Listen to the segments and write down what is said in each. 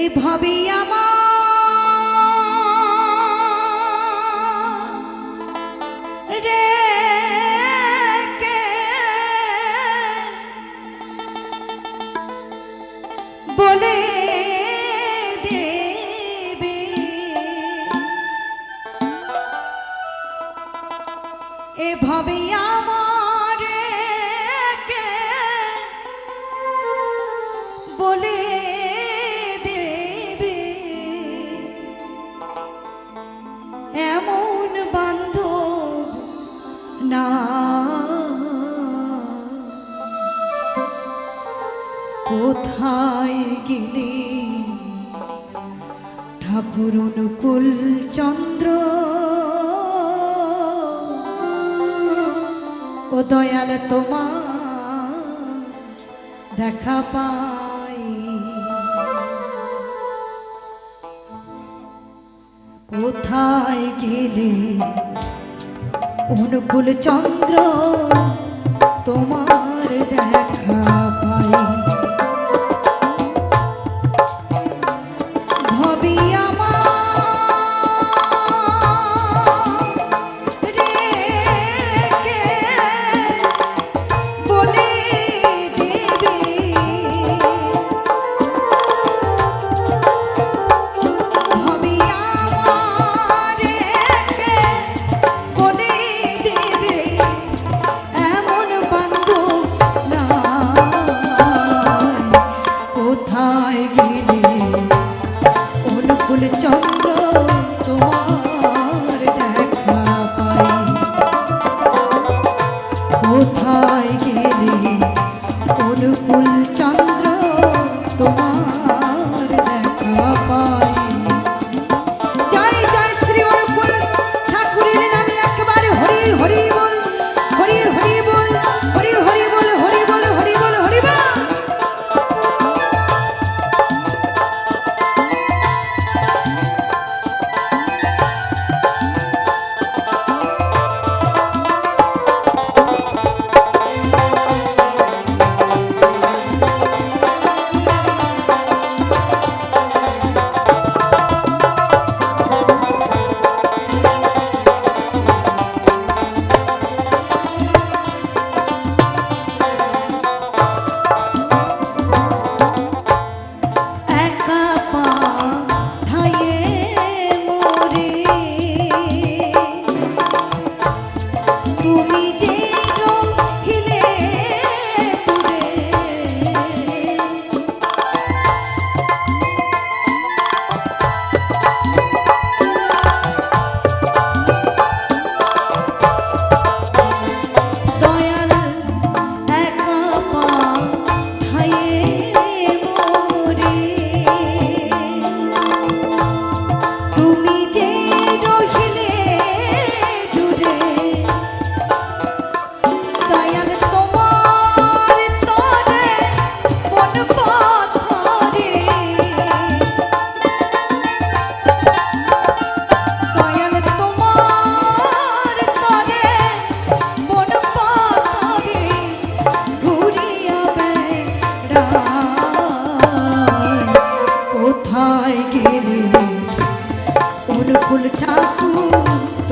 এই ভবি আমার রে বলে দেবে। এ ভবিয়া না। কোথায় গেলে? ঠাকুর অনুকূল চন্দ্র ও দয়াল তোমার দেখা পাই। কোথায় গেলে? অনুকূল চন্দ্র তোমার 아시죠?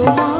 তোমার